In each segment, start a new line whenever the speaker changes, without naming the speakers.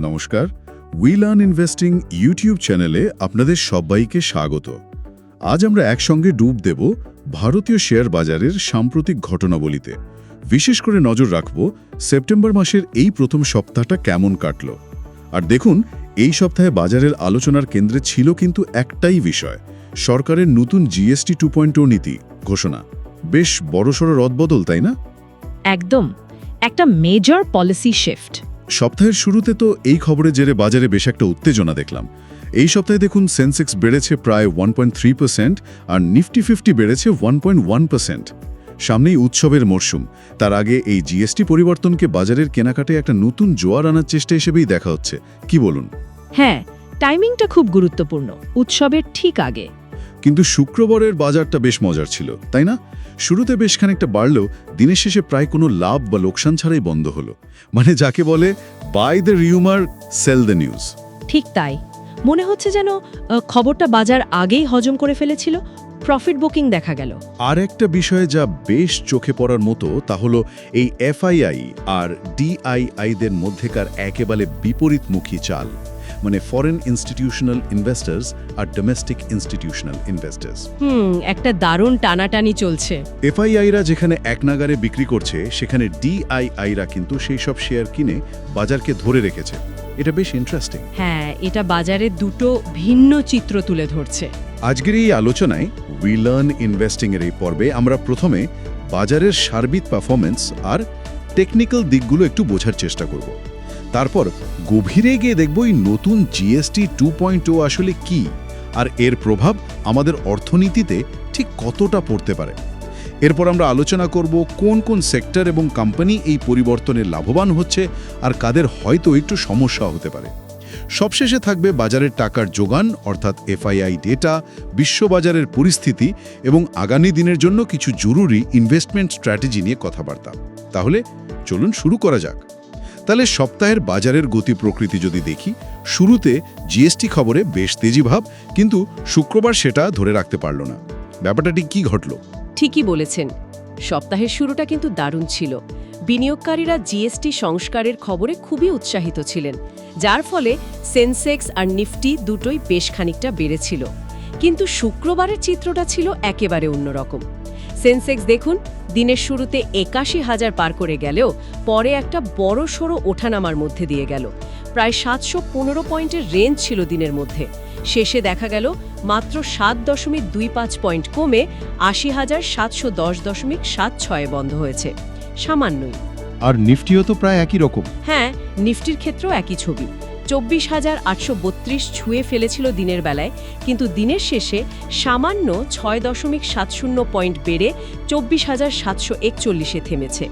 নমস্কার। We learn investing YouTube চ্যানেলে আপনাদের সবাইকে স্বাগত। আজ আমরা একসঙ্গে ডুব দেব ভারতীয় শেয়ার বাজারের সাম্প্রতিক ঘটনাবলিতে। বিশেষ করে নজর রাখব সেপ্টেম্বর মাসের এই প্রথম সপ্তাহটা কেমন কাটল। আর দেখুন, এই সপ্তাহে বাজারের আলোচনার কেন্দ্রে ছিল কিন্তু একটাই বিষয়, সরকারের নতুন জিএসটি টু পয়েন্ট নীতি ঘোষণা। বেশ বড়সড় রদবদল, তাই না?
একদম। একটা মেজর পলিসি শিফট
সপ্তাহের শুরুতে তো এই খবরে জেরে বাজারে বেশ একটা উত্তেজনা দেখলাম। এই সপ্তাহে দেখুন সেন্সেক্স বেড়েছে প্রায় ওয়ান আর নিফটি ফিফটি বেড়েছে ওয়ান সামনেই উৎসবের মরশুম। তার আগে এই জিএসটি পরিবর্তনকে বাজারের কেনাকাটায় একটা নতুন জোয়ার আনার চেষ্টা হিসেবেই দেখা হচ্ছে। কি বলুন?
হ্যাঁ টাইমিংটা খুব গুরুত্বপূর্ণ। উৎসবের ঠিক আগে।
কিন্তু শুক্রবারের বাজারটা বেশ মজার ছিল তাই না? শুরুতে বেশ খানিকটা বাড়লেও দিনের শেষে প্রায় কোনো লাভ বা লোকসান ছাড়াই বন্ধ হলো। মানে যাকে বলে by the rumour sell the news.
ঠিক তাই। মনে হচ্ছে যেন খবরটা বাজার আগেই হজম করে ফেলেছিল প্রফিট বুকিং দেখা গেল।
আর একটা বিষয়ে যা বেশ চোখে পড়ার মতো তা হলো এই এফআইআই আর ডিআইআইদের মধ্যেকার একেবারে বিপরীতমুখী চাল। মানে ফরেন ইনস্টিটিউশনাল ইনভেস্টার্স আর ডোমেস্টিক ইনস্টিটিউশনাল ইনভেস্টার্স
হুম একটা দারুণ টানাটানি চলছে।
এফআইআইরা যেখানে এক নাগারে বিক্রি করছে সেখানে ডিআইআইরা কিন্তু সেই সব শেয়ার কিনে বাজারকে ধরে রেখেছে। এটা বেশ ইন্টারেস্টিং
হ্যাঁ এটা বাজারে দুটো ভিন্ন চিত্র তুলে ধরছে।
আজকের এই আলোচনায় উই লার্ন ইনভেস্টিং এর এই পর্বে আমরা প্রথমে বাজারের সার্বিক পারফরমেন্স আর টেকনিক্যাল দিকগুলো একটু বোঝার চেষ্টা করব। তারপর গভীরে গিয়ে দেখব এই নতুন জিএসটি টু পয়েন্ট আসলে কি, আর এর প্রভাব আমাদের অর্থনীতিতে ঠিক কতটা পড়তে পারে। এরপর আমরা আলোচনা করব কোন কোন সেক্টর এবং কোম্পানি এই পরিবর্তনে লাভবান হচ্ছে আর কাদের হয়তো একটু সমস্যা হতে পারে। সবশেষে থাকবে বাজারের টাকার যোগান, অর্থাৎ এফআইআই ডেটা বিশ্ববাজারের পরিস্থিতি এবং আগামী দিনের জন্য কিছু জরুরি ইনভেস্টমেন্ট স্ট্র্যাটেজি নিয়ে কথাবার্তা। তাহলে চলুন শুরু করা যাক। তাহলে সপ্তাহের বাজারের গতি প্রকৃতি যদি দেখি, শুরুতে জিএসটি খবরে বেশ তেজি ভাব, কিন্তু শুক্রবার সেটা ধরে রাখতে পারল না। ব্যাপারটা ঠিক কী ঘটল?
ঠিকই বলেছেন। সপ্তাহের শুরুটা কিন্তু দারুণ ছিল। বিনিয়োগকারীরা জিএসটি সংস্কারের খবরে খুবই উৎসাহিত ছিলেন, যার ফলে সেন্সেক্স আর নিফটি দুটোই বেশ খানিকটা বেড়েছিল। কিন্তু শুক্রবারের চিত্রটা ছিল একেবারে অন্যরকম। সেন্সেক্স দেখুন দিনের শুরুতে একাশি হাজার পার করে গেলেও পরে একটা বড় সড়ো ওঠানামার মধ্যে দিয়ে গেল। প্রায় সাতশো পনেরো পয়েন্টের রেঞ্জ ছিল দিনের মধ্যে। শেষে দেখা গেল মাত্র সাত দশমিক দুই পাঁচ পয়েন্ট কমে আশি হাজার সাতশো দশ দশমিক সাত ছয়ে বন্ধ হয়েছে। সামান্যই।
আর নিফটিও তো প্রায় একই রকম।
হ্যাঁ নিফটির ক্ষেত্রেও একই ছবি। চব্বিশ হাজার আটশো বত্রিশ ছুঁয়ে ফেলেছিল দিনের বেলায় কিন্তু দিনের শেষে সামান্য ছয় দশমিক সাত শূন্য পয়েন্ট বেড়ে চব্বিশ হাজার সাতশো একচল্লিশে থেমেছে।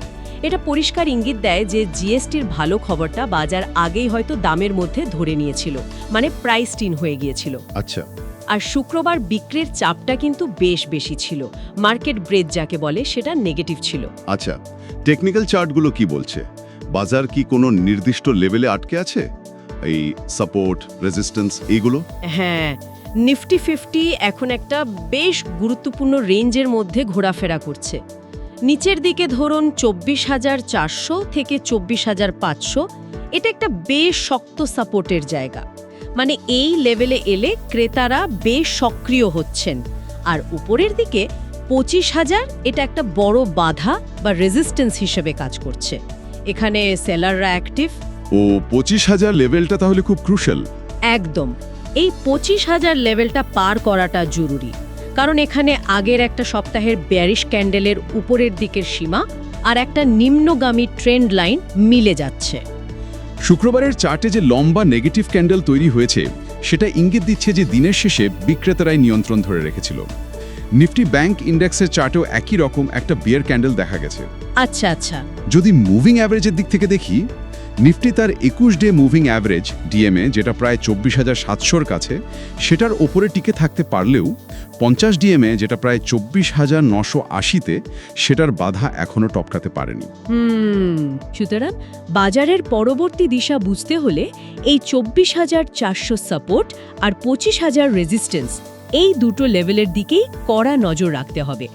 এটা পরিষ্কার ইঙ্গিত দেয় যে জিএসটির ভালো খবরটা বাজার আগেই হয়তো দামের মধ্যে ধরে নিয়েছিল মানে প্রাইস টিন হয়ে গিয়েছিল।
আচ্ছা।
আর শুক্রবার বিক্রির চাপটা কিন্তু বেশ বেশি ছিল মার্কেট ব্রেড যাকে বলে সেটা নেগেটিভ ছিল।
আচ্ছা টেকনিক্যাল চার্টগুলো কি বলছে? বাজার কি কোনো নির্দিষ্ট লেভেলে আটকে আছে? এই সাপোর্ট রেজিস্ট্যান্স এইগুলো
হ্যাঁ নিফটি ফিফটি এখন একটা বেশ গুরুত্বপূর্ণ রেঞ্জের মধ্যে ঘোরাফেরা করছে। নিচের দিকে ধরুন চব্বিশ হাজার চারশো থেকে চব্বিশ হাজার পাঁচশো, এটা একটা বেশ শক্ত সাপোর্টের জায়গা। মানে এই লেভেলে এলে ক্রেতারা বেশ সক্রিয় হচ্ছেন। আর উপরের দিকে পঁচিশ হাজার, এটা একটা বড় বাধা বা রেজিস্ট্যান্স হিসেবে কাজ করছে। এখানে সেলাররা অ্যাক্টিভ
ও পঁচিশ হাজার লেভেলটা তাহলে খুব ক্রুশাল
একদম। এই পঁচিশ হাজার লেভেলটা পার করাটা জরুরি। কারণ এখানে আগের একটা সপ্তাহের ব্যারিশ ক্যান্ডেলের উপরের দিকের সীমা আর একটা নিম্নগামী ট্রেন্ড লাইন মিলে যাচ্ছে।
শুক্রবারের চার্টে যে লম্বা নেগেটিভ ক্যান্ডেল তৈরি হয়েছে সেটা ইঙ্গিত দিচ্ছে যে দিনের শেষে বিক্রেতারাই নিয়ন্ত্রণ ধরে রেখেছিল। নিফটি ব্যাংক ইন্ডেক্সের চার্টেও একই রকম একটা বিয়ার ক্যান্ডেল দেখা গেছে।
আচ্ছা আচ্ছা।
যদি মুভিং অ্যাভারেজের দিক থেকে দেখি নিফটি তার একুশ ডে মুভিং অ্যাভারেজ, ডিএমএ, যেটা প্রায় চব্বিশ হাজার সাতশোর কাছে, সেটার ওপরে টিকে থাকতে পারলেও পঞ্চাশ ডিএমএ, যেটা প্রায় চব্বিশ হাজার নশো আশিতে, সেটার বাধা এখনও টপকাতে পারেনি।
সুতরাং বাজারের পরবর্তী দিশা বুঝতে হলে এই চব্বিশ হাজার চারশো সাপোর্ট আর পঁচিশ হাজার রেজিস্ট্যান্স, এই দুটো লেভেলের দিকেই কড়া নজর রাখতে হবে।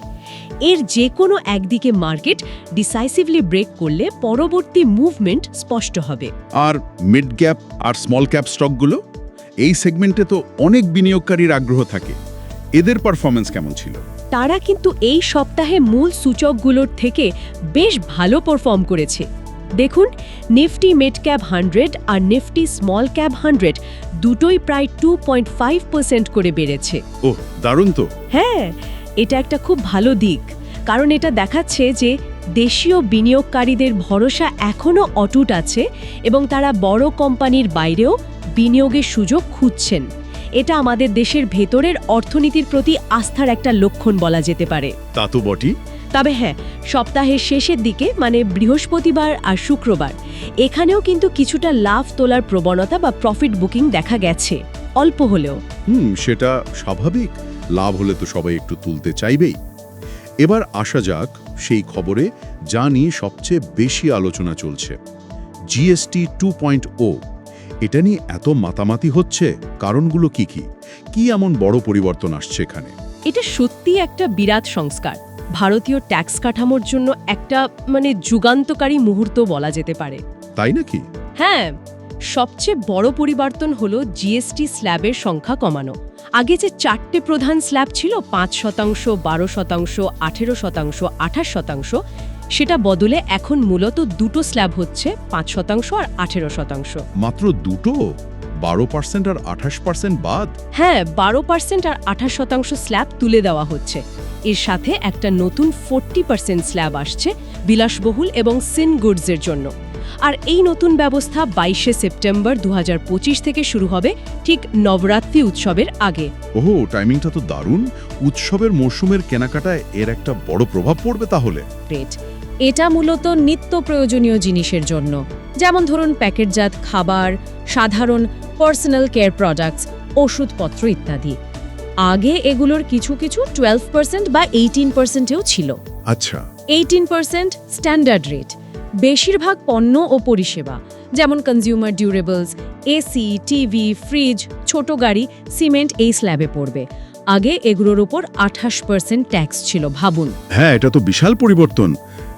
এর যে কোনো একদিকে মার্কেট ডিসাইসিভলি ব্রেক করলে পরবর্তী মুভমেন্ট স্পষ্ট হবে।
আর মিড ক্যাপ আর স্মল ক্যাপ স্টকগুলো? এই সেগমেন্টে তো অনেক বিনিয়োগকারীর আগ্রহ থাকে। এদের পারফরমেন্স কেমন ছিল?
তারা কিন্তু এই সপ্তাহে মূল সূচকগুলোর থেকে বেশ ভালো পারফর্ম করেছে। দেখুন নিফটি মিড ক্যাপ হান্ড্রেড আর নিফটি স্মল ক্যাপ হান্ড্রেড দুটোই প্রায় টু পয়েন্ট ফাইভ পার্সেন্ট করে বেড়েছে।
ওহ দারুণ তো।
হ্যাঁ এটা একটা খুব ভালো দিক কারণ এটা দেখাচ্ছে যে দেশীয় বিনিয়োগকারীদের ভরসা এখনও অটুট আছে এবং তারা বড় কোম্পানির বাইরেও বিনিয়োগের সুযোগ খুঁজছেন। এটা আমাদের দেশের ভেতরের অর্থনীতির প্রতি আস্থার একটা লক্ষণ বলা যেতে পারে।
তা তো বটি?
তবে হ্যাঁ সপ্তাহের শেষের দিকে মানে বৃহস্পতিবার আর শুক্রবার এখানেও কিন্তু কিছুটা লাভ তোলার প্রবণতা বা প্রফিট বুকিং দেখা গেছে অল্প হলেও।
হুম সেটা স্বাভাবিক। লাভ হলে তো সবাই একটু তুলতে চাইবেই। এবার আসা যাক সেই খবরে যা নিয়ে সবচেয়ে বেশি আলোচনা চলছে। জিএসটি টু পয়েন্ট ও এটা নিয়ে এত মাতামাতি হচ্ছে কারণগুলো কি কি? কি এমন বড় পরিবর্তন আসছে এখানে?
এটা সত্যি একটা বিরাট সংস্কার। ভারতীয় ট্যাক্স কাঠামোর জন্য একটা মানে যুগান্তকারী মুহূর্ত বলা যেতে পারে।
তাই নাকি?
হ্যাঁ সবচেয়ে বড় পরিবর্তন হলো জিএসটি স্ল্যাবের সংখ্যা কমানো। আগে যে চারটে প্রধান স্ল্যাব ছিল পাঁচ শতাংশ বারো শতাংশ আঠেরো শতাংশ আঠাশ শতাংশ সেটা বদলে এখন মূলত দুটো স্ল্যাব হচ্ছে পাঁচ শতাংশ আর আঠেরো শতাংশ।
মাত্র দুটো? বারো পার্সেন্ট আর আঠাশ পার্সেন্ট বাদ?
হ্যাঁ বারো পার্সেন্ট আর আঠাশ শতাংশ স্ল্যাব তুলে দেওয়া হচ্ছে। এর সাথে একটা নতুন ফোরটি পার্সেন্ট স্ল্যাব আসছে বিলাসবহুল এবং সিন গুডসের জন্য। আর এই নতুন ব্যবস্থা বাইশে সেপ্টেম্বর দুহাজার পঁচিশ থেকে শুরু হবে ঠিক নবরাত্রি উৎসবের আগে।
ওহো টাইমিংটা তো দারুণ। উৎসবের মরশুমের কেনাকাটায় এর একটা বড় প্রভাব পড়বে তাহলে।
এটা মূলত নিত্য প্রয়োজনীয় জিনিসের জন্য। যেমন ধরুন প্যাকেটজাত খাবার সাধারণ পার্সোনাল কেয়ার প্রোডাক্টস ওষুধপত্র ইত্যাদি। আগে এগুলোর কিছু কিছু টুয়েলভ পার্সেন্ট বা এইটিন পার্সেন্টেও ছিল।
আচ্ছা।
এইটিন পার্সেন্ট স্ট্যান্ডার্ড রেট বেশিরভাগ পণ্য ও পরিষেবা যেমন consumer durables AC TV fridge ছোট গাড়ি সিমেন্ট এই স্ল্যাবে পড়বে। আগে এগুলোর ওপর আঠাশ পার্সেন্ট ট্যাক্স ছিল ভাবুন।
হ্যাঁ এটা তো বিশাল পরিবর্তন।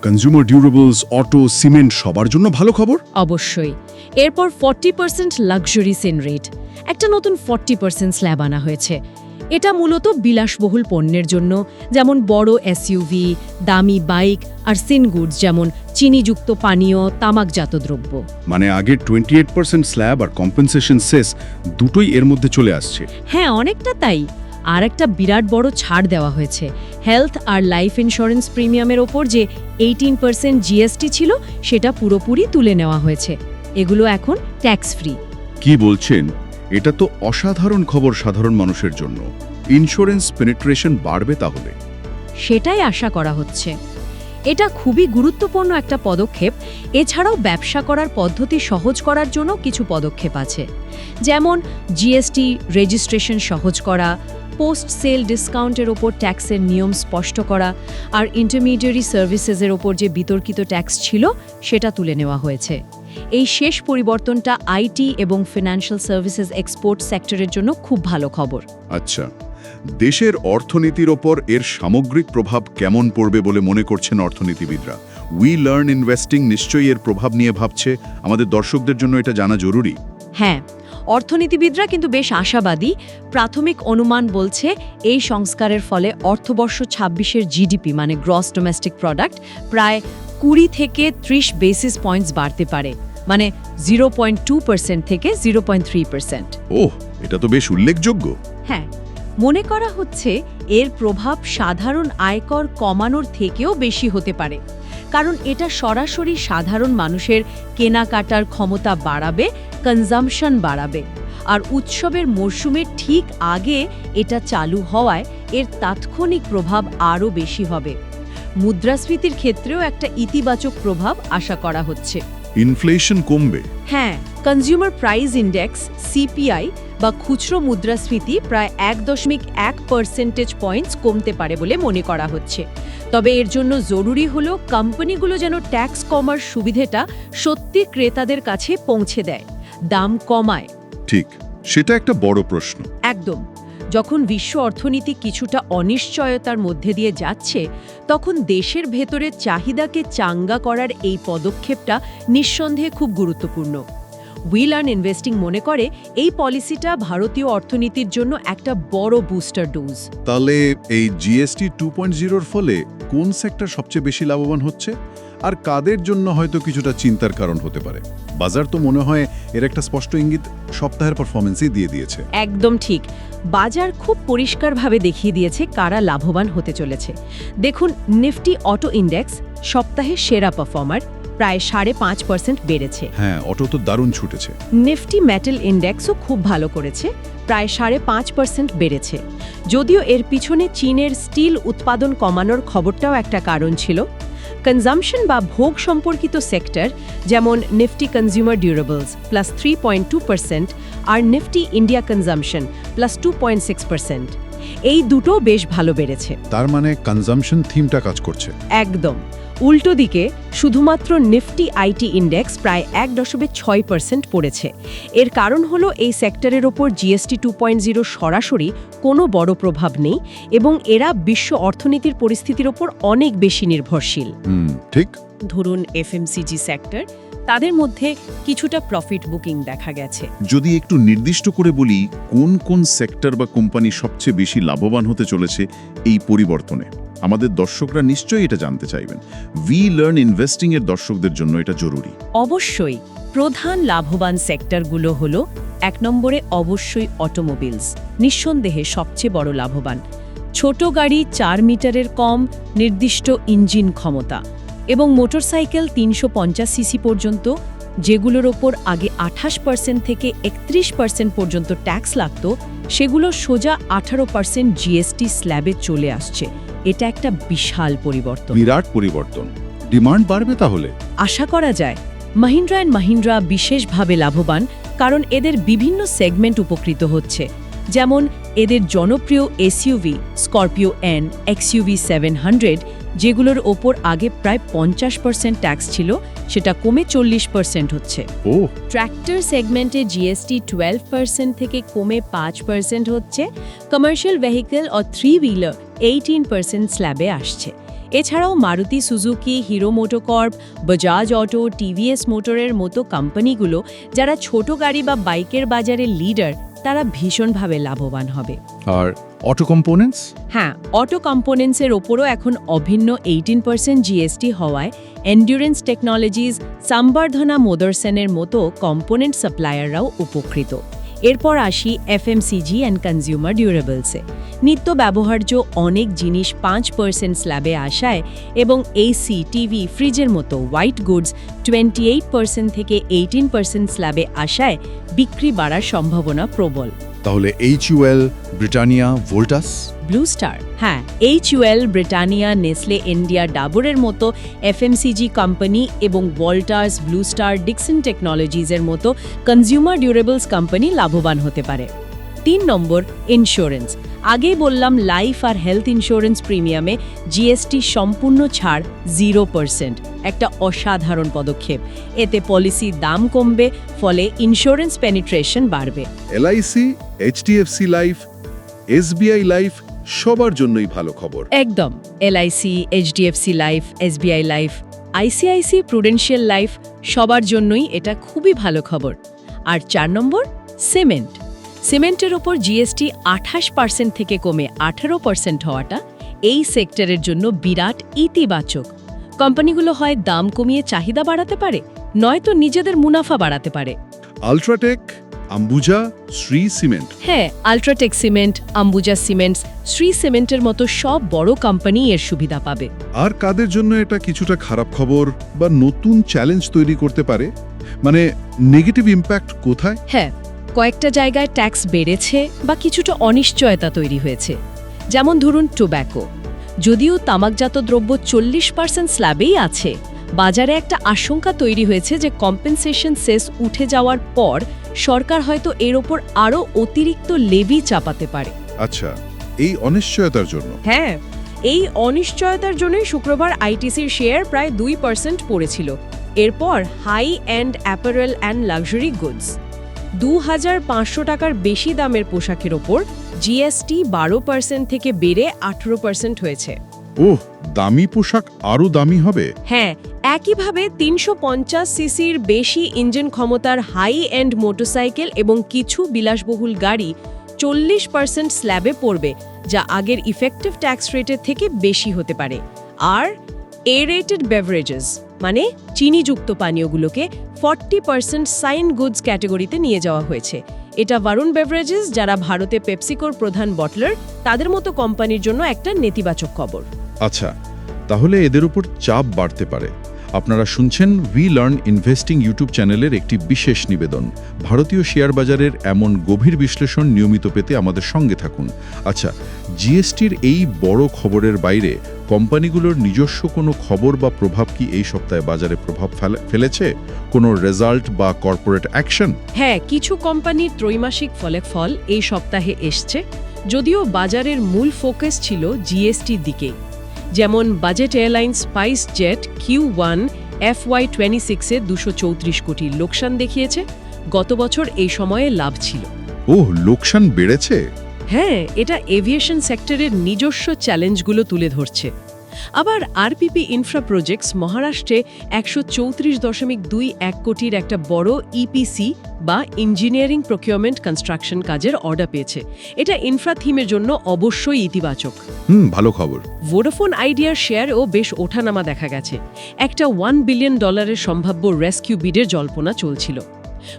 কনজিউমার ডিউরেবলস অটো সিমেন্ট সবার জন্য ভালো খবর?
অবশ্যই। এরপর forty percent luxury sin rate একটা নতুন ফর্টি পার্সেন্ট স্ল্যাব আনা হয়েছে। এটা মূলত বিলাসবহুল পণ্যের জন্য যেমন বড় এসইউভি দামি বাইক আর সিনগুডস যেমন চিনিযুক্ত পানীয় তামাকজাত দ্রব্য।
মানে আগে টোয়েন্টি এইট পার্সেন্ট স্ল্যাব আর কম্পেনসেশন সেস দুটোই এর মধ্যে চলে আসছে।
হ্যাঁ অনেকটা তাই। আর একটা বিরাট বড় ছাড় দেওয়া হয়েছে। হেলথ আর লাইফ ইন্স্যুরেন্স প্রিমিয়ামের ওপর যে এইটিন পার্সেন্ট জিএসটি ছিল সেটা পুরোপুরি তুলে নেওয়া হয়েছে। এগুলো এখন ট্যাক্স ফ্রি
কি বলছেন? এটা তো অসাধারণ খবর সাধারণ মানুষের জন্য। ইন্স্যুরেন্স পেনিট্রেশন বাড়বে তাহলে।
সেটাই আশা করা হচ্ছে। এটা খুবই গুরুত্বপূর্ণ একটা পদক্ষেপ। এছাড়াও ব্যবসা করার পদ্ধতি সহজ করার জন্য কিছু পদক্ষেপ আছে। যেমন জিএসটি রেজিস্ট্রেশন সহজ করা পোস্ট সেল ডিসকাউন্টের ওপর ট্যাক্সের নিয়ম স্পষ্ট করা, আর ইন্টারমিডিয়ারি সার্ভিসেসের ওপর যে বিতর্কিত ট্যাক্স ছিল, সেটা তুলে নেওয়া হয়েছে। এই শেষ পরিবর্তনটা আইটি এবং ফিনান্সিয়াল সার্ভিসেস এক্সপোর্ট সেক্টরের জন্য খুব ভালো খবর।
আচ্ছা দেশের অর্থনীতির ওপর এর সামগ্রিক প্রভাব কেমন পড়বে বলে মনে করছেন অর্থনীতিবিদরা? উই লার্ন ইনভেস্টিং নিশ্চয়ই এর প্রভাব নিয়ে ভাবছে। আমাদের দর্শকদের জন্য এটা জানা জরুরি।
হ্যাঁ অর্থনীতিবিদরা কিন্তু বেশ আশাবাদী। প্রাথমিক অনুমান বলছে এই সংস্কারের ফলে অর্থবর্ষ ছাব্বিশের জিডিপি মানে গ্রস ডোমেস্টিক প্রোডাক্ট প্রায় কুড়ি থেকে ত্রিশ বেসিস পয়েন্টস বাড়তে পারে। মানে জিরো পয়েন্ট টু পার্সেন্ট থেকে zero point three percent
oh এটা তো বেশ উল্লেখযোগ্য।
হ্যাঁ মনে করা হচ্ছে এর প্রভাব সাধারণ আয়কর কমানোর থেকেও বেশি হতে পারে। কারণ এটা সরাসরি সাধারণ মানুষের কেনাকাটার ক্ষমতা বাড়াবে কনজামশন বাড়াবে। আর উৎসবের মরশুমের ঠিক আগে এটা চালু হওয়ায় এর তাৎক্ষণিক প্রভাব আরও বেশি হবে। মুদ্রাস্ফীতির ক্ষেত্রেও একটা ইতিবাচক প্রভাব আশা করা হচ্ছে।
ইনফ্লেশন কমবে।
হ্যাঁ কনজিউমার প্রাইস ইন্ডেক্স সিপিআই বা খুচরো মুদ্রাস্ফীতি প্রায় এক দশমিক এক পার্সেন্টেজ পয়েন্টস কমতে পারে বলে মনে করা হচ্ছে। তবে এর জন্য জরুরি হলো কোম্পানিগুলো যেন ট্যাক্স কমার সুবিধেটা সত্যি ক্রেতাদের কাছে পৌঁছে দেয়। দাম কমায়।
ঠিক সেটা একটা বড় প্রশ্ন।
একদম। যখন বিশ্ব অর্থনীতি কিছুটা অনিশ্চয়তার মধ্যে দিয়ে যাচ্ছে, তখন দেশের ভেতরে চাহিদাকে চাঙ্গা করার এই পদক্ষেপটা নিঃসন্দেহে খুব গুরুত্বপূর্ণ। উইল অ্যান্ড ইনভেস্টিং মনে করে এই পলিসিটা ভারতীয় অর্থনীতির জন্য একটা বড় বুস্টার ডোজ।
তাহলে এই জিএসটি টু পয়েন্ট জিরোর ফলে কোন সেক্টর সবচেয়ে বেশি লাভবান হচ্ছে? আর কাদের জন্য হয়তো কিছুটা চিন্তার কারণ হতে পারে। বাজার তো মনে হয় এর একটা স্পষ্ট ইঙ্গিত সপ্তাহের পারফরমেন্সই দিয়ে দিয়েছে।
একদম ঠিক। বাজার খুব পরিষ্কারভাবে দেখিয়ে দিয়েছে কারা লাভবান হতে চলেছে। দেখুন নিফটি অটো ইন্ডেক্স সপ্তাহে সেরা পারফর্মার প্রায় সাড়ে পাঁচ পার্সেন্ট বেড়েছে।
হ্যাঁ অটো তো দারুণ ছুটেছে।
নিফটি মেটাল ইন্ডেক্সও খুব ভালো করেছে প্রায় সাড়ে পাঁচ পার্সেন্ট বেড়েছে। যদিও এর পিছনে চীনের স্টিল উৎপাদন কমানোর খবরটাও একটা কারণ ছিল। কনজামশন বা ভোগ সম্পর্কিত সেক্টর যেমন Nifty consumer durables plus three point two percent আর Nifty India consumption plus two point six percent এই দুটো বেশ ভালো বেড়েছে।
তার মানে কনজামশন থিমটা কাজ করছে।
একদম। উল্টো দিকে শুধুমাত্র নিফটি আইটি ইন্ডেক্স প্রায় এক দশমিক ছয় পার্সেন্ট পড়েছে। এর কারণ হল এই সেক্টরের ওপর জিএসটি টু পয়েন্ট জিরো সরাসরি কোনো বড় প্রভাব নেই এবং এরা বিশ্ব অর্থনীতির পরিস্থিতির ওপর অনেক বেশি নির্ভরশীল।
ঠিক।
ধরুন এফএমসিজি সেক্টর তাদের মধ্যে কিছুটা প্রফিট বুকিং দেখা গেছে।
যদি একটু নির্দিষ্ট করে বলি কোন কোন সেক্টর বা কোম্পানি সবচেয়ে বেশি লাভবান হতে চলেছে এই পরিবর্তনে? আমাদের দর্শকরা নিশ্চয়ই এটা জানতে চাইবেন। ভি লার্ন ইনভেস্টিং এর দর্শকদের জন্য এটা জরুরি।
অবশ্যই প্রধান লাভবান সেক্টরগুলো হলো এক নম্বরে অবশ্যই অটোমোবিলস নিঃসন্দেহে সবচেয়ে বড় লাভবান। ছোট গাড়ি চার মিটারের কম নির্দিষ্ট ইঞ্জিন ক্ষমতা। এবং মোটরসাইকেল তিনশো পঞ্চাশ সিসি পর্যন্ত যেগুলোর ওপর আগে আঠাশ পার্সেন্ট থেকে একত্রিশ পার্সেন্ট পর্যন্ত ট্যাক্স লাগতো সেগুলো সোজা আঠারো পার্সেন্ট জিএসটি স্ল্যাবে চলে আসছে। এটা একটা বিশাল পরিবর্তন।
বিরাট পরিবর্তন। ডিমান্ড বাড়বে তাহলে?
আশা করা যায়। মাহিন্দ্রা অ্যান্ড মাহিন্দ্রা বিশেষভাবে লাভবান কারণ এদের বিভিন্ন সেগমেন্ট উপকৃত হচ্ছে। যেমন এদের জনপ্রিয় SUV Scorpio N XUV seven hundred যেগুলোর ওপর আগে প্রায় পঞ্চাশ পার্সেন্ট ট্যাক্স ছিল সেটা কমে চল্লিশ পার্সেন্ট হচ্ছে।
ও
ট্র্যাক্টর সেগমেন্টে জিএসটি টুয়েলভ পার্সেন্ট থেকে কমে পাঁচ পার্সেন্ট হচ্ছে কমার্শিয়াল ভেহিকেল ও থ্রি হুইলার এইটিন পার্সেন্ট স্ল্যাবে আসছে। এছাড়াও Maruti Suzuki Hero MotoCorp Bajaj Auto TVS মোটরের মতো কোম্পানিগুলো যারা ছোট গাড়ি বা বাইকের বাজারে লিডার তারা ভীষণভাবে লাভবান হবে।
আর অটো কম্পোনেন্টস
হ্যাঁ অটো কম্পোনেন্টসের ওপরও এখন অভিন্ন এইটিন পার্সেন্ট জিএসটি হওয়ায় এন্ডুরেন্স টেকনোলজিস সাম্বর্ধনা মোদরসেনের মতো কম্পোনেন্ট সাপ্লায়াররাও উপকৃত। এরপর আসি এফএমসিজি অ্যান্ড কনজিউমার ডিউরেবলসে নিত্য ব্যবহার্য অনেক জিনিস পাঁচ পার্সেন্ট স্ল্যাবে আসায় এবং এসি টিভি ফ্রিজের মতো white goods twenty eight percent থেকে এইটিন পার্সেন্ট স্ল্যাবে আসায় বিক্রি বাড়ার সম্ভাবনা প্রবল।
তাহলে H UL Britannia Voltas
Blue Star হ্যাঁ H UL Britannia Nestle India ডাবরের মতো এফএমসিজি কোম্পানি এবং ওয়াল্টার্স ব্লু স্টার ডিকসন টেকনোলজিজের মতো কনজিউমার ডিউরেবলস কোম্পানি লাভবান হতে পারে। তিন নম্বর ইন্স্যুরেন্স আগেই বললাম লাইফ আর হেলথ ইন্স্যুরেন্স প্রিমিয়ামে জিএসটি সম্পূর্ণ ছাড় জিরো পার্সেন্ট একটা অসাধারণ পদক্ষেপ। এতে পলিসি দাম কমবে, ফলে ইন্স্যুরেন্স পেনিট্রেশন বাড়বে।
LIC HDFC life SBI life সবার জন্যই ভালো খবর।
একদম। LIC HDFC life SBI life ICICI Prudential life সবার জন্যই এটা খুবই ভালো খবর। আর চার নম্বর সিমেন্ট। সিমেন্টের ওপর জিএসটি আঠাশ পার্সেন্ট থেকে কমে আঠারো পার্সেন্ট হওয়াটা এই সেক্টরের জন্য বিরাট ইতিবাচক। কোম্পানিগুলো হয় দাম কমিয়ে চাহিদা বাড়াতে পারে নয়তো নিজেদের মুনাফা বাড়াতে পারে।
আলট্রাটেক আম্বুজা শ্রী সিমেন্ট
হ্যাঁ UltraTech cement Ambuja cements Shree সিমেন্টের মতো সব বড় কোম্পানি এর সুবিধা পাবে।
আর কাদের জন্য এটা কিছুটা খারাপ খবর বা নতুন চ্যালেঞ্জ তৈরি করতে পারে? মানে নেগেটিভ ইম্প্যাক্ট কোথায়?
হ্যাঁ কয়েকটা জায়গায় ট্যাক্স বেড়েছে বা কিছুটা অনিশ্চয়তা তৈরি হয়েছে। যেমন ধরুন টোব্যাকো যদিও তামাকজাত দ্রব্য চল্লিশ পার্সেন্ট স্ল্যাবেই আছে। বাজারে একটা আশঙ্কা তৈরি হয়েছে যে কম্পেনসেশন সেস উঠে যাওয়ার পর সরকার হয়তো এর ওপর আরও অতিরিক্ত লেভি চাপাতে পারে।
আচ্ছা এই অনিশ্চয়তার জন্য?
হ্যাঁ এই অনিশ্চয়তার জন্যই শুক্রবার আইটিসির শেয়ার প্রায় দুই পার্সেন্ট পড়েছিল। এরপর high and apparel and luxury goods দু হাজার পাঁচশো টাকার বেশি দামের পোশাকের ওপর জিএসটি বারো পার্সেন্ট থেকে বেড়ে আঠেরো পার্সেন্ট হয়েছে।
ওহ দামি পোশাক আরও দামি হবে?
হ্যাঁ একইভাবে তিনশো পঞ্চাশ সিসির বেশি ইঞ্জিন ক্ষমতার হাই এন্ড মোটরসাইকেল এবং কিছু বিলাসবহুল গাড়ি চল্লিশ পার্সেন্ট স্ল্যাবে পড়বে যা আগের ইফেক্টিভ ট্যাক্স রেটের থেকে বেশি হতে পারে। আর এরেটেড বেভারেজেস মানে চিনিযুক্ত পানীয়গুলোকে ফর্টি পার্সেন্ট সাইন গুডস ক্যাটেগরিতে নিয়ে যাওয়া হয়েছে। এটা বারুণ বেভারেজেস যারা ভারতে পেপসিকোর প্রধান বটলার, তাদের মতো কোম্পানির জন্য একটা নেতিবাচক খবর।
আচ্ছা তাহলে এদের উপর চাপ বাড়তে পারে। আপনারা শুনছেন উই লার্ন ইনভেস্টিং ইউটিউব চ্যানেলের একটি বিশেষ নিবেদন। ভারতীয় শেয়ার বাজারের এমন গভীর বিশ্লেষণ নিয়মিত পেতে আমাদের সঙ্গে থাকুন। আচ্ছা জিএসটির এই বড় খবরের বাইরে কোম্পানিগুলোর নিজস্ব কোনো খবর বা প্রভাব কি এই সপ্তাহে বাজারে প্রভাব ফেলে- ফেলেছে? কোনো রেজাল্ট বা কর্পোরেট অ্যাকশন
হ্যাঁ কিছু কোম্পানির ত্রৈমাসিক ফলে ফল এই সপ্তাহে এসছে। যদিও বাজারের মূল ফোকাস ছিল জিএসটির দিকে যেমন budget airline SpiceJet Q one F Y twenty সিক্সে দুশো চৌত্রিশ কোটির লোকসান দেখিয়েছে। গত বছর এই সময়ে লাভ ছিল।
ওহ লোকসান বেড়েছে?
হ্যাঁ এটা এভিয়েশন সেক্টরের নিজস্ব চ্যালেঞ্জগুলো তুলে ধরছে। আবার আরপিপি ইনফ্রা প্রজেক্টস মহারাষ্ট্রে একশো চৌত্রিশ দশমিক দুই এক কোটির একটা বড় ইপিসি বা ইঞ্জিনিয়ারিং প্রকিউরমেন্ট কনস্ট্রাকশন কাজের অর্ডার পেয়েছে। এটা ইনফ্রা থিমের জন্য অবশ্যই ইতিবাচক।
হুম ভালো খবর।
ভোডাফোন আইডিয়ার শেয়ারও বেশ ওঠানামা দেখা গেছে। একটা ওয়ান বিলিয়ন ডলারের সম্ভাব্য রেস্কিউ বিডের জল্পনা চলছিল।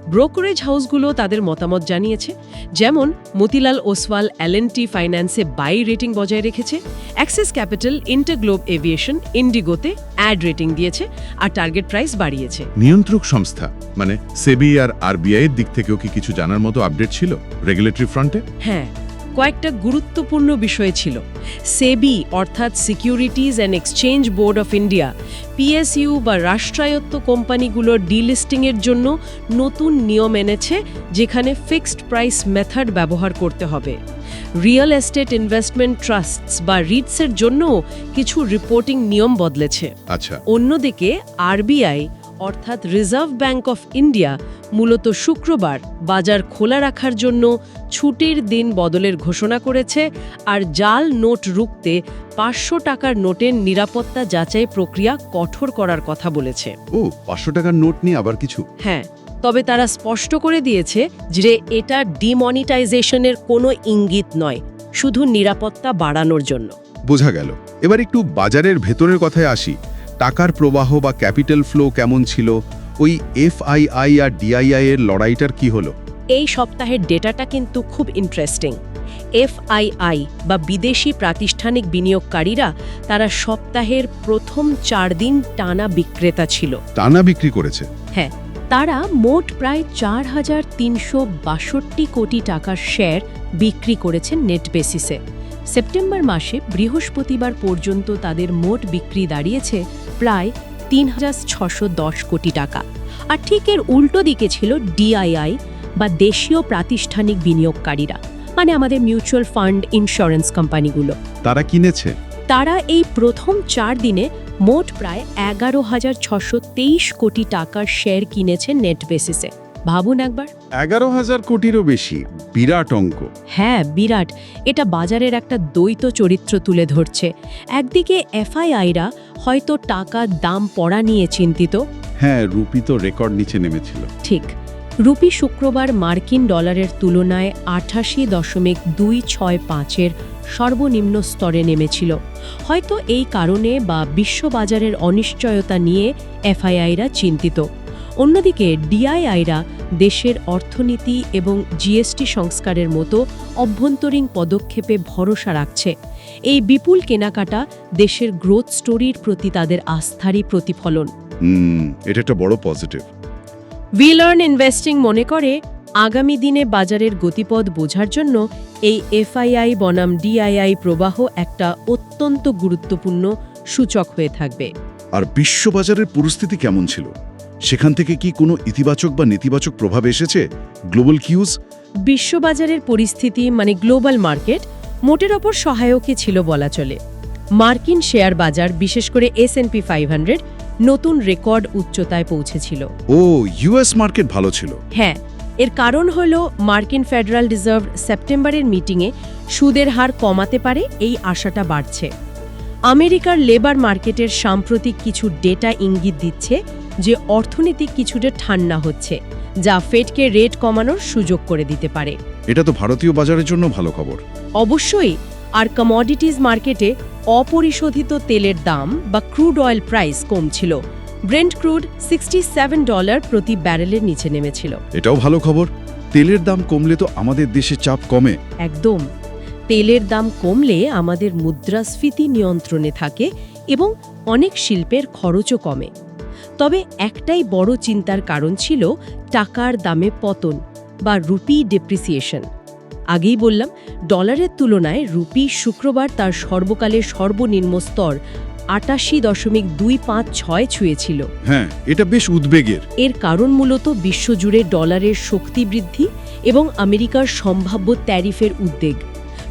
ব্রোকারেজ হাউসগুলো তাদের মতামত জানিয়েছে যেমন মতিলাল ওসওয়াল এলএনটি ফাইন্যান্সে বাই রেটিং বজায় রেখেছে অ্যাক্সেস ক্যাপিটাল ইন্টারগ্লোব এভিয়েশন ইন্ডিগোতে অ্যাড রেটিং দিয়েছে আর টার্গেট প্রাইস বাড়িয়েছে।
নিয়ন্ত্রক সংস্থা মানে সেবি আর আরবিআই এর দিক থেকেও কি কিছু জানার মতো আপডেট ছিল রেগুলেটরি ফ্রন্টে?
হ্যাঁ কয়েকটা গুরুত্বপূর্ণ বিষয় ছিল। সেবি অর্থাৎ securities and exchange board of India PSU বা রাষ্ট্রায়ত্ত কোম্পানিগুলোর ডিলিস্টিংয়ের জন্য নতুন নিয়ম এনেছে যেখানে ফিক্সড প্রাইস মেথড ব্যবহার করতে হবে। রিয়েল এস্টেট ইনভেস্টমেন্ট ট্রাস্টস বা রিটসের জন্যও কিছু রিপোর্টিং নিয়ম বদলেছে।
আচ্ছা।
অন্যদিকে আরবিআই অর্থাৎ রিজার্ভ ব্যাংক অফ ইন্ডিয়া মূলত শুক্রবার বাজার খোলা রাখার জন্য ছুটির দিন বদলের ঘোষণা করেছে আর জাল নোট রুখতে পাঁচশো টাকার নোটের নিরাপত্তা যাচাই প্রক্রিয়া কঠোর করার কথা বলেছে।
ও পাঁচশো টাকার নোট নিয়ে আবার কিছু?
হ্যাঁ তবে তারা স্পষ্ট করে দিয়েছে যে এটা ডিমনিটাইজেশনের কোনো ইঙ্গিত নয় শুধু নিরাপত্তা বাড়ানোর জন্য।
বোঝা গেল। এবার একটু বাজারের ভেতরের কথায় আসি। টাকার প্রবাহ বা ক্যাপিটাল ফ্লো কেমন ছিল? ওই এফআইআই আর ডিআইআই এর লড়াইটার কি হলো?
এই সপ্তাহের ডেটাটা কিন্তু খুব ইন্টারেস্টিং এফআইআই বা বিদেশি প্রাতিষ্ঠানিক বিনিয়োগকারীরা তারা সপ্তাহের প্রথম চার দিন টানা বিক্রেতা ছিল।
টানা বিক্রি করেছে?
হ্যাঁ তারা মোট প্রায় চার হাজার তিনশো বাষট্টি কোটি টাকার শেয়ার বিক্রি করেছেন নেট বেসিসে সেপ্টেম্বর মাসে বৃহস্পতিবার পর্যন্ত তাদের মোট বিক্রি দাঁড়িয়েছে প্রায় তিন হাজার ছশো দশ কোটি টাকা। আর ঠিক এর উল্টো দিকে ছিল ডিআইআই বা দেশীয় প্রাতিষ্ঠানিক বিনিয়োগকারীরা মানে আমাদের মিউচুয়াল ফান্ড ইন্স্যুরেন্স কোম্পানিগুলো।
তারা কিনেছে?
তারা এই প্রথম চার দিনে মোট প্রায় এগারো হাজার ছশো তেইশ কোটি টাকার শেয়ার কিনেছে নেট বেসিসে। ভাবুন একবার।
এগারো হাজার কোটিরও বেশি বিরাট অঙ্ক।
হ্যাঁ বিরাট। এটা বাজারের একটা দ্বৈত চরিত্র তুলে ধরছে। একদিকে এফআইআইরা হয়তো টাকা দাম পড়া নিয়ে চিন্তিত।
হ্যাঁ রুপি তো রেকর্ড নিচে নেমেছিল।
ঠিক। রুপি শুক্রবার মার্কিন ডলারের তুলনায় আঠাশি দশমিক দুই ছয় পাঁচের সর্বনিম্ন স্তরে নেমেছিল। হয়তো এই কারণে বা বিশ্ববাজারের অনিশ্চয়তা নিয়ে এফআইআইরা চিন্তিত। অন্যদিকে ডিআইআইরা দেশের অর্থনীতি এবং জিএসটি সংস্কারের মতো অভ্যন্তরীণ পদক্ষেপে ভরসা রাখছে। এই বিপুল কেনাকাটা দেশের গ্রোথ স্টোরির প্রতি তাদের আস্থারই প্রতিফলন।
এটা একটা বড় পজিটিভ।
উই লার্ন ইনভেস্টিং মনে করে আগামী দিনে বাজারের গতিপথ বোঝার জন্য এই এফআইআই বনাম ডিআইআই প্রবাহ একটা অত্যন্ত গুরুত্বপূর্ণ সূচক হয়ে থাকবে।
আর বিশ্ববাজারের পরিস্থিতি কেমন ছিল? সেখান থেকে কি কোনো ইতিবাচক বা নেতিবাচক প্রভাব এসেছে? গ্লোবাল কিউজ?
বিশ্ববাজারের পরিস্থিতি মানে গ্লোবাল মার্কেট মোটের ওপর সহায়কই ছিল বলা চলে। মার্কিন শেয়ার বাজার বিশেষ করে এস পি ফাইভ হান্ড্রেড নতুন রেকর্ড উচ্চতায় পৌঁছেছিল।
ও ইউএস মার্কেট ভালো ছিল।
হ্যাঁ এর কারণ হল মার্কিন ফেডারাল রিজার্ভ সেপ্টেম্বরের মিটিংয়ে সুদের হার কমাতে পারে এই আশাটা বাড়ছে। আমেরিকার লেবার মার্কেটের সাম্প্রতিক কিছু ডেটা ইঙ্গিত দিচ্ছে যে অর্থনীতি কিছুটা ঠান্ডা হচ্ছে যা ফেডকে রেট কমানোর সুযোগ করে দিতে পারে।
এটা তো ভারতীয় বাজারের জন্য ভালো খবর।
অবশ্যই আর কমোডিটিজ মার্কেটে অপরিশোধিত তেলের দাম বা crude oil price কমছিল। Brent crude sixty seven dollar প্রতি ব্যারেলের নিচে নেমেছিল।
এটাও ভালো খবর। তেলের দাম কমলে তো আমাদের দেশে চাপ কমে।
একদম। তেলের দাম কমলে আমাদের মুদ্রাস্ফীতি নিয়ন্ত্রণে থাকে এবং অনেক শিল্পের খরচও কমে। তবে একটাই বড় চিন্তার কারণ ছিল টাকার দামে পতন বা রুপি ডেপ্রিসিয়েশন। আগেই বললাম ডলারের তুলনায় রুপি শুক্রবার তার সর্বকালের সর্বনিম্ন স্তর আটাশি দশমিক দুই পাঁচ ছয় ছুঁয়েছিল।
হ্যাঁ এটা বেশ উদ্বেগের।
এর কারণ মূলত বিশ্বজুড়ে ডলারের শক্তি বৃদ্ধি এবং আমেরিকার সম্ভাব্য ট্যারিফের উদ্বেগ।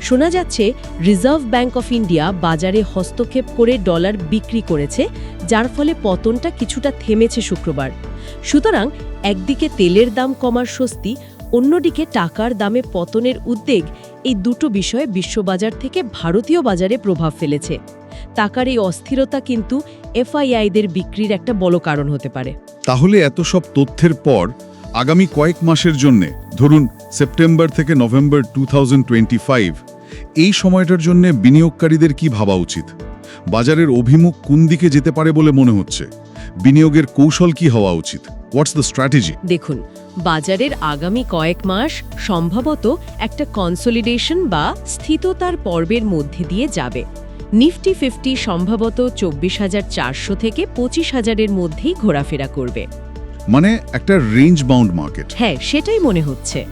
শোনা যাচ্ছে রিজার্ভ ব্যাংক অফ ইন্ডিয়া বাজারে হস্তক্ষেপ করে ডলার বিক্রি করেছে, যার ফলে পতনটা কিছুটা থেমেছে শুক্রবার। সুতরাং একদিকে তেলের দাম কমার স্বস্তি, অন্যদিকে টাকার দামে পতনের উদ্বেগ এই দুটো বিষয়ে বিশ্ববাজার থেকে ভারতীয় বাজারে প্রভাব ফেলেছে। টাকার এই অস্থিরতা কিন্তু এফআইআইদের বিক্রির একটা বড় কারণ হতে পারে।
তাহলে এত সব তথ্যের পর আগামী কয়েক মাসের জন্যে, ধরুন সেপ্টেম্বর থেকে নভেম্বর টু এই সময়টার জন্য বিনিয়োগকারীদের কি ভাবা উচিত? বাজারের অভিমুখ কোন দিকে যেতে পারে বলে মনে হচ্ছে? বিনিয়োগের কৌশল কি হওয়া উচিত? হোয়াটস দ্য স্ট্র্যাটেজি
দেখুন বাজারের আগামী কয়েক মাস সম্ভবত একটা কনসোলিডেশন বা স্থিততার পর্বের মধ্যে দিয়ে যাবে। নিফটি ফিফটি সম্ভবত চব্বিশ হাজার চারশো থেকে পঁচিশ হাজারের মধ্যেই ঘোরাফেরা করবে।
মানে একটা রেঞ্জ বাউন্ড মার্কেট
হ্যাঁ সেটাই মনে হচ্ছে।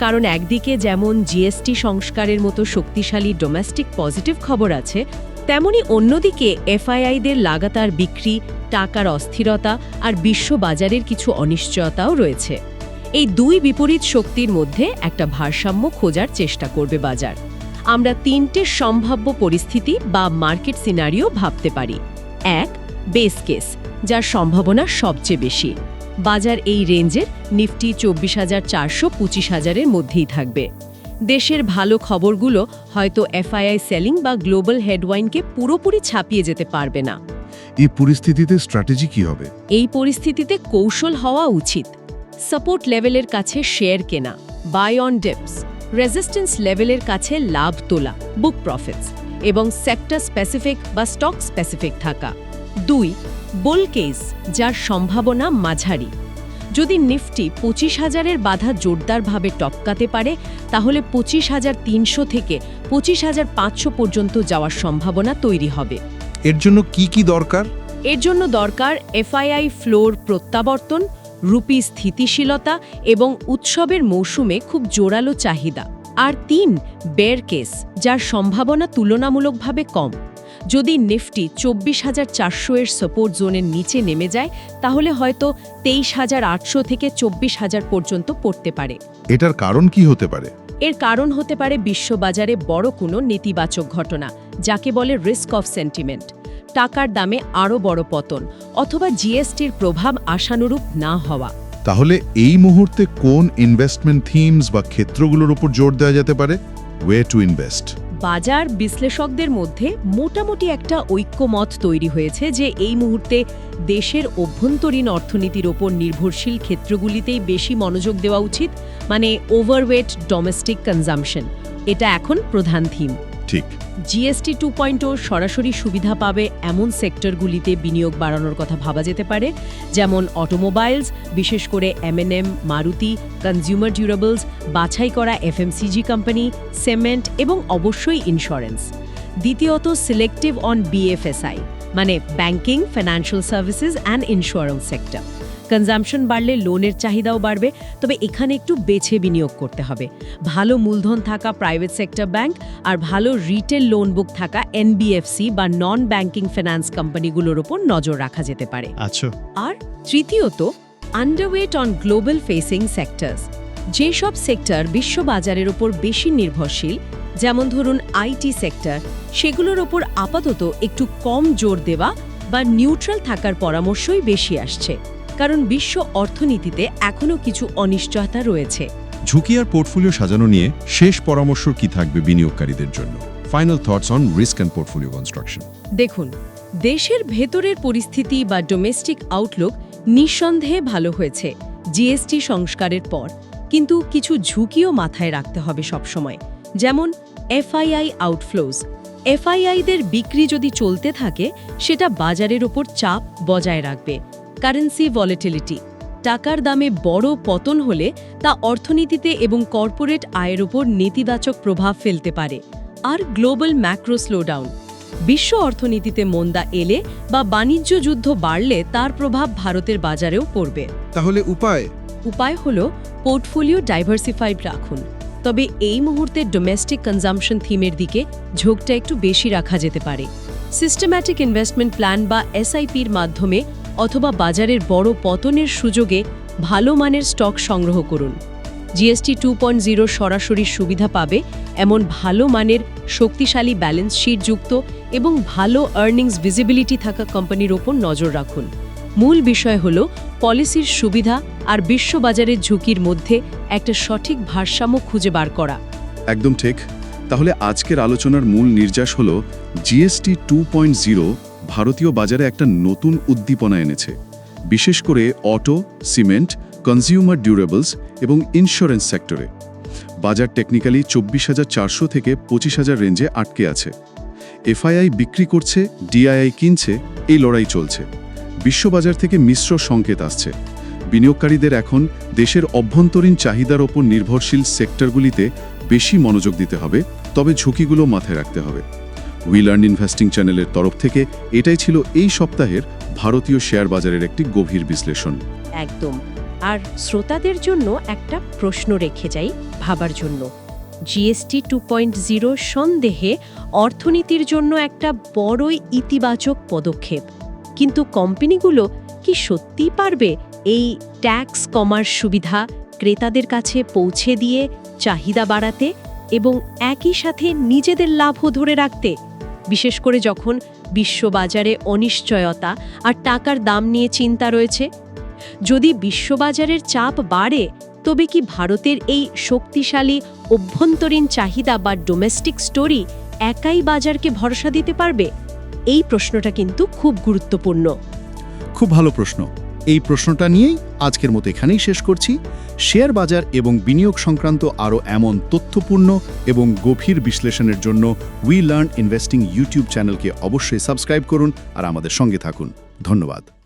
কারণ একদিকে যেমন জিএসটি সংস্কারের মতো শক্তিশালী ডোমেস্টিক পজিটিভ খবর আছে, তেমনি অন্যদিকে এফআইআইদের লাগাতার বিক্রি, টাকার অস্থিরতা আর বিশ্ব বাজারের কিছু অনিশ্চয়তাও রয়েছে। এই দুই বিপরীত শক্তির মধ্যে একটা ভারসাম্য খোঁজার চেষ্টা করবে বাজার। আমরা তিনটে সম্ভাব্য পরিস্থিতি বা মার্কেট সিনারিও ভাবতে পারি। এক বেস কেস যার সম্ভাবনা সবচেয়ে বেশি। বাজার এই রেঞ্জের নিফটি চব্বিশ হাজার চারশো পঁচিশ হাজারের মধ্যেই থাকবে। দেশের ভালো খবরগুলো হয়তো এফআইআই সেলিং বা গ্লোবাল হেডওয়াইনকে পুরোপুরি ছাপিয়ে যেতে পারবে না।
এই পরিস্থিতিতে স্ট্র্যাটেজি কি হবে?
এই পরিস্থিতিতে কৌশল হওয়া উচিত। সাপোর্ট লেভেলের কাছে শেয়ার কেনা বাই অন ডেপস রেজিস্ট্যান্স লেভেলের কাছে লাভ তোলা বুক প্রফিটস এবং সেক্টর স্পেসিফিক বা স্টক স্পেসিফিক থাকা। দুই বুল কেস যার সম্ভাবনা মাঝারি। যদি নিফটি পঁচিশ হাজারের বাধা জোরদারভাবে টপকাতে পারে তাহলে পঁচিশ হাজার তিনশো থেকে পঁচিশ হাজার পাঁচশো পর্যন্ত যাওয়ার সম্ভাবনা তৈরি হবে।
এর জন্য কি কি দরকার?
এর জন্য দরকার এফআইআই ফ্লোর প্রত্যাবর্তন রুপি স্থিতিশীলতা এবং উৎসবের মৌসুমে খুব জোরালো চাহিদা। আর তিন বের কেস যার সম্ভাবনা তুলনামূলকভাবে কম। যদি নিফটি চব্বিশ হাজার চারশো এর সাপোর্ট জোনের নিচে নেমে যায় তাহলে হয়তো তেইশ হাজার আটশো থেকে চব্বিশ হাজার পর্যন্ত পড়তে পারে।
এটার কারণ কি হতে পারে?
এর কারণ হতে পারে বিশ্ববাজারে বড় কোনো নেতিবাচক ঘটনা যাকে বলে রিস্ক অফ সেন্টিমেন্ট টাকার দামে আরও বড় পতন অথবা জিএসটির প্রভাব আশানুরূপ না হওয়া।
তাহলে এই মুহূর্তে কোন ইনভেস্টমেন্ট থিমস বা ক্ষেত্রগুলোর উপর জোর দেওয়া যেতে পারে? ওয়ে টু ইনভেস্ট
বাজার বিশ্লেষকদের মধ্যে মোটামুটি একটা ঐক্যমত তৈরি হয়েছে যে এই মুহূর্তে দেশের অভ্যন্তরীণ অর্থনীতির ওপর নির্ভরশীল ক্ষেত্রগুলিতেই বেশি মনোযোগ দেওয়া উচিত মানে ওভারওয়েট ডোমেস্টিক কনজামশন এটা এখন প্রধান থিম
ঠিক।
জিএসটি টু পয়েন্ট সরাসরি সুবিধা পাবে এমন সেক্টরগুলিতে বিনিয়োগ বাড়ানোর কথা ভাবা যেতে পারে, যেমন অটোমোবাইলস বিশেষ করে এমএনএম মারুতি কনজিউমার ডিউরেবলস বাছাই করা এফএমসিজি কোম্পানি সিমেন্ট এবং অবশ্যই ইন্স্যুরেন্স দ্বিতীয়ত সিলেক্টিভ অন বিএফএসআই মানে banking financial services and insurance sector consumption বাড়লে লোনের চাহিদাও বাড়বে তবে এখানে একটু বেছে বিনিয়োগ করতে হবে। ভালো মূলধন থাকা প্রাইভেট সেক্টর ব্যাংক আর ভালো রিটেল লোন বুক থাকা এনবিএফসি বা নন ব্যাংকিং ফিনান্স কোম্পানিগুলোর ওপর নজর রাখা যেতে পারে।
আচ্ছা।
আর তৃতীয়ত underweight on global facing sectors যেসব সেক্টর বিশ্ববাজারের ওপর বেশি নির্ভরশীল যেমন ধরুন আইটি সেক্টর সেগুলোর ওপর আপাতত একটু কম জোর দেওয়া বা নিউট্রাল থাকার পরামর্শই বেশি আসছে। কারণ বিশ্ব অর্থনীতিতে এখনও কিছু অনিশ্চয়তা রয়েছে।
ঝুঁকি আর পোর্টফোলিও সাজানো নিয়ে শেষ পরামর্শ কি থাকবে বিনিয়োগকারীদের জন্য? Final thoughts on risk and portfolio construction
দেখুন দেশের ভেতরের পরিস্থিতি বা ডোমেস্টিক আউটলুক নিঃসন্দেহে ভালো হয়েছে জিএসটি সংস্কারের পর। কিন্তু কিছু ঝুঁকিও মাথায় রাখতে হবে সবসময়। যেমন এফআইআই আউটফ্লোজ এফআইআইদের বিক্রি যদি চলতে থাকে সেটা বাজারের ওপর চাপ বজায় রাখবে। Currency volatility. টাকার দামে বড় পতন হলে তা অর্থনীতিতে এবং কর্পোরেট আয়ের ওপর নেতিবাচক প্রভাব ফেলতে পারে। আর গ্লোবাল ম্যাক্রো স্লোডাউন। বিশ্ব অর্থনীতিতে মন্দা এলে বা বাণিজ্য যুদ্ধ বাড়লে তার প্রভাব ভারতের বাজারেও পড়বে।
তাহলে উপায়?
উপায় হল পোর্টফোলিও ডাইভার্সিফাইড রাখুন। তবে এই মুহূর্তে ডোমেস্টিক কনজামশন থিমের দিকে ঝোঁকটা একটু বেশি রাখা যেতে পারে। সিস্টেম্যাটিক ইনভেস্টমেন্ট প্ল্যান বা এসআইপির মাধ্যমে অথবা বাজারের বড় পতনের সুযোগে ভালো মানের স্টক সংগ্রহ করুন। জিএসটি টু পয়েন্ট জিরো সরাসরি সুবিধা পাবে এমন ভালো মানের শক্তিশালী ব্যালেন্স শিট যুক্ত এবং ভালো আর্নিংস ভিজিবিলিটি থাকা কোম্পানির ওপর নজর রাখুন। মূল বিষয় হল পলিসির সুবিধা আর বিশ্ববাজারের ঝুঁকির মধ্যে একটা সঠিক ভারসাম্য খুঁজে বার করা।
একদম ঠিক। তাহলে আজকের আলোচনার মূল নির্যাস হল জিএসটি টু পয়েন্ট জিরো ভারতীয় বাজারে একটা নতুন উদ্দীপনা এনেছে। বিশেষ করে অটো, সিমেন্ট কনজিউমার ডিউরেবলস এবং ইন্স্যুরেন্স সেক্টরে বাজার টেকনিক্যালি চব্বিশ হাজার চারশো থেকে পঁচিশ হাজার রেঞ্জে আটকে আছে। এফআইআই বিক্রি করছে, ডিআইআই কিনছে, এই লড়াই চলছে। বিশ্ববাজার থেকে মিশ্র সংকেত আসছে। বিনিয়োগকারীদের এখন দেশের অভ্যন্তরীণ চাহিদার ওপর নির্ভরশীল সেক্টরগুলিতে বেশি মনোযোগ দিতে হবে, তবে ঝুঁকিগুলো মাথায় রাখতে হবে। উই লার্ন ইনভেস্টিং চ্যানেলের তরফ থেকে এটাই ছিল এই সপ্তাহের ভারতীয় শেয়ার বাজারের একটি গভীর বিশ্লেষণ।
একদম। আর শ্রোতাদের জন্য একটা প্রশ্ন রেখে যাই ভাবার জন্য। জিএসটি টু পয়েন্ট জিরো সন্দেহে অর্থনীতির জন্য একটা বড়ই ইতিবাচক পদক্ষেপ। কিন্তু কোম্পানিগুলো কি সত্যিই পারবে এই ট্যাক্স কমার সুবিধা ক্রেতাদের কাছে পৌঁছে দিয়ে চাহিদা বাড়াতে এবং একই সাথে নিজেদের লাভও ধরে রাখতে? বিশেষ করে যখন বিশ্ববাজারে অনিশ্চয়তা আর টাকার দাম নিয়ে চিন্তা রয়েছে? যদি বিশ্ববাজারের চাপ বাড়ে, তবে কি ভারতের এই শক্তিশালী অভ্যন্তরীণ চাহিদা বা ডোমেস্টিক স্টোরি একাই বাজারকে ভরসা দিতে পারবে? এই প্রশ্নটা কিন্তু খুব গুরুত্বপূর্ণ।
খুব ভালো প্রশ্ন। এই প্রশ্নটা নিয়েই আজকের মতো এখানেই শেষ করছি। শেয়ার বাজার এবং বিনিয়োগ সংক্রান্ত আরও এমন তথ্যপূর্ণ এবং গভীর বিশ্লেষণের জন্য উই লার্ন ইনভেস্টিং ইউটিউব চ্যানেলকে অবশ্যই সাবস্ক্রাইব করুন আর আমাদের সঙ্গে থাকুন। ধন্যবাদ।